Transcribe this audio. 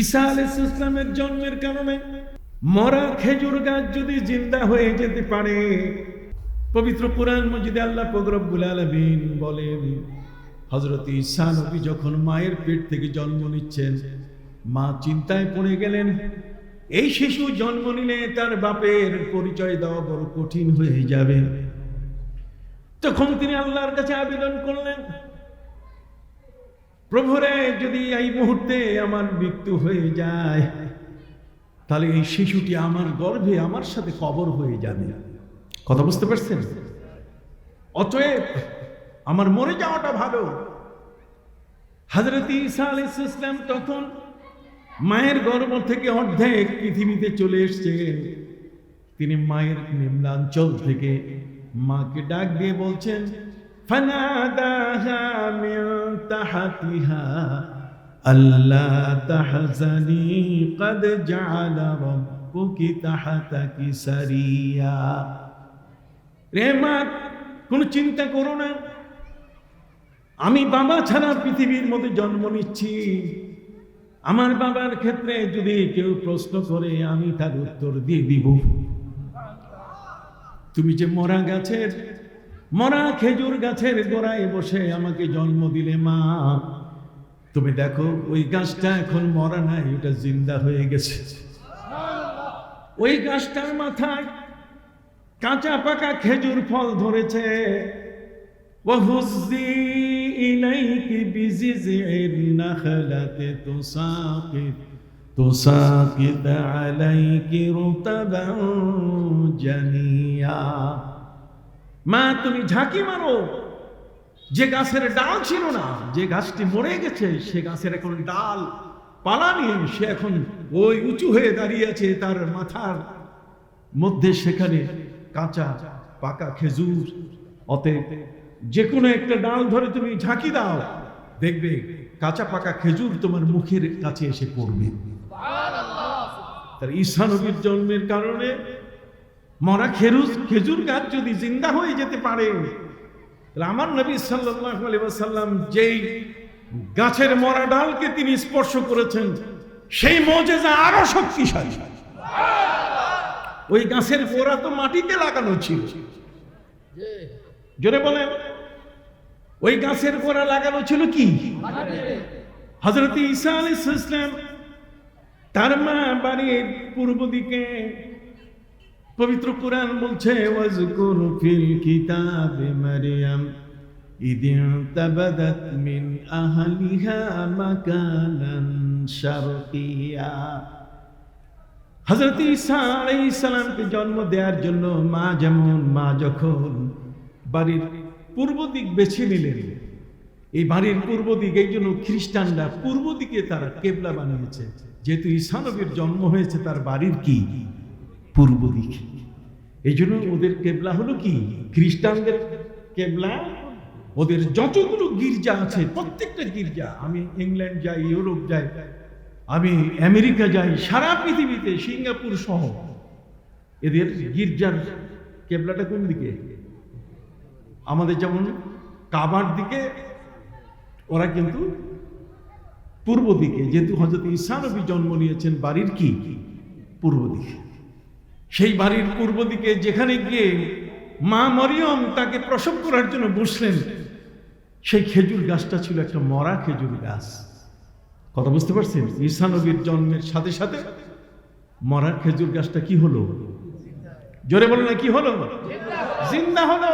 ঈসা আলাইহিস ইসলামের জন্মের কারণে মরা খেজুর গাছ যদি জিন্দা হয়ে যেতে পারে, পবিত্র কোরআন মজিদে আল্লাহ ফকরবুল আলমিন বলেন হজরত ঈসা নবী যখন মায়ের পেট থেকে জন্ম নিচ্ছেন, মা চিন্তায় পড়ে গেলেন, এই শিশু জন্ম নিলে তার বাপের পরিচয় দেওয়া বড় কঠিন হয়ে যাবে। তখন তিনি আল্লাহর কাছে আবেদন করলেন প্রভুরে, যদি এই মুহূর্তে আমার মৃত্যু হয়ে যায়, তাহলে এই শিশুটি আমার গর্ভে আমার সাথে কবর হয়ে যাবে। কথা বুঝতে পারছেন? অতএব আমার মরে যাওয়াটা ভালো। হাজরত ঈসা আলাইহিস ইসলাম তখন মায়ের গর্ভ থেকে অর্ধেক পৃথিবীতে চলে এসছেন তিনি মায়ের নিম্নাঞ্চল থেকে মাকে ডাক দিয়ে বলছেন, ফানাদাহা মিন তাহতিহা আল্লা তাহজানি কদ জাআলা রাব্বুকি তাহতাকি সারিয়া রে মা, কোনো চিন্তা করো না। আমি বাবা ছাড়া পৃথিবীর মধ্যে জন্ম নিচ্ছি। আমার বাবার ক্ষেত্রে যদি কেউ প্রশ্ন করে, আমি তার উত্তর দিয়ে দিব। তুমি যে মরা গাছের মরা খেজুর গাছের গোড়ায় বসে আমাকে জন্ম দিলে মা তুমি দেখো ওই গাছটা এখন মরা নাই ওটা জিন্দা হয়ে গেছে ওই গাছটার মাথায় কাঁচা পাকা খেজুর ফল ধরেছে وهزي إليك بجذع النخلة تساقط تساقط عليك رطبا جنيا মা তুমি ঝাঁকি মারো। যে গাছের ডাল ছিল না যে গাছটি মরে গেছে সে গাছের এখন ডাল পালা নিয়ে সে এখন ওই উঁচু হয়ে দাঁড়িয়ে আছে তার মাথার মধ্যে। সেখানে কাঁচা পাকা খেজুর অতএব যে কোনো একটা ডাল ধরে তুমি ঝাঁকি দাও। দেখবে কাঁচা পাকা খেজুর তোমার মুখের কাছে এসে পড়বে। তার ঈশা নবীর জন্মের কারণে মরা খেরুজ, খেজুর গাছ যদি জিন্দা হয়ে যেতে পারে আমার নবী সাল্লাম যেই গাছের মরা ডালকে তিনি স্পর্শ করেছেন, সেই মজেজা আরও শক্তিশালী। ওই গাছের গোড়া তো মাটিতে লাগানো ছিল। জোরে বলেন, ওই গাছের গোড়া লাগানো ছিল কি? হজরত ঈসা আলাইহিস ইসলাম তার মা বাড়ির পূর্ব দিকে পবিত্র কোরআন বলছে, ওয়াজকুর ফিল কিতাবে মারিয়াম, ইদিন তাবাদাত মিন আহলিহা মাকানান শারকিয়া। হযরত ঈসা আলাইহিস সালামকে জন্ম দেওয়ার জন্য মা যেমন, মা যখন বাড়ির পূর্ব দিক বেছে নিলেন, এই বাড়ির পূর্ব দিক, এই জন্য খ্রিস্টানরা পূর্ব দিকে তারা কেবলা বানিয়েছে। যেহেতু ঈশানবীর জন্ম হয়েছে, তার বাড়ির কি? পূর্ব দিকে। এই জন্য ওদের কেবলা হলো কি? খ্রিস্টানদের কেবলা। ওদের যতগুলো গির্জা আছে, প্রত্যেকটা গির্জা, আমি ইংল্যান্ড যাই, ইউরোপ যাই, আমি আমেরিকা যাই, সারা পৃথিবীতে, সিঙ্গাপুর সহ। এদের গির্জার কেবলাটা কোন দিকে? আমাদের যেমন কাবার দিকে, ওরা কিন্তু পূর্ব দিকে। যেহেতু হজরত ঈশানবী জন্ম নিয়েছেন, বাড়ির কি? পূর্ব দিকে। সেই বাড়ির পূর্ব দিকে যেখানে গিয়ে মা মরিয়ম তাকে প্রসব করার জন্য বসলেন, সেই খেজুর গাছটা ছিল একটা মরা খেজুর গাছ। কথা বুঝতে পারছেন? ঈশানবীর জন্মের সাথে সাথে মরা খেজুর গাছটা কি হলো? জোরে বলো না, কি হলো? জিন্দা হলো।